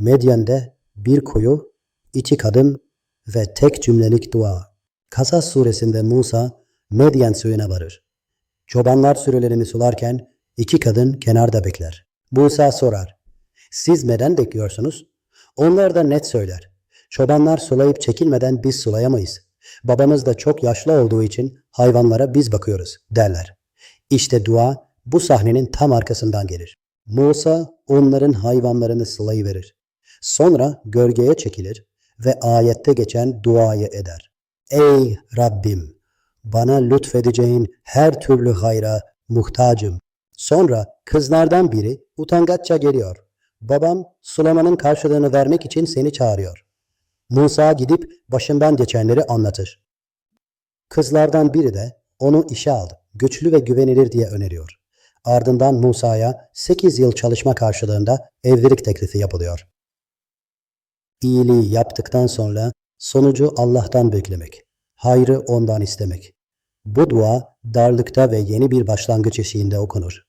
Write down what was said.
Medyen'de bir koyu, iki kadın ve tek cümlelik dua. Kasas suresinde Musa Medyen suyuna varır. Çobanlar sürülerini sularken iki kadın kenarda bekler. Musa sorar. Siz neden bekliyorsunuz? Onlar da net söyler. Çobanlar sulayıp çekilmeden biz sulayamayız. Babamız da çok yaşlı olduğu için hayvanlara biz bakıyoruz derler. İşte dua bu sahnenin tam arkasından gelir. Musa onların hayvanlarını sulayıverir. Sonra gölgeye çekilir ve ayette geçen duayı eder. Ey Rabbim! Bana lütfedeceğin her türlü hayra muhtacım. Sonra kızlardan biri utangaçça geliyor. Babam sulamanın karşılığını vermek için seni çağırıyor. Musa gidip başından geçenleri anlatır. Kızlardan biri de onu işe al, güçlü ve güvenilir diye öneriyor. Ardından Musa'ya 8 yıl çalışma karşılığında evlilik teklifi yapılıyor. İyiliği yaptıktan sonra sonucu Allah'tan beklemek, hayrı ondan istemek. Bu dua darlıkta ve yeni bir başlangıç eşiğinde okunur.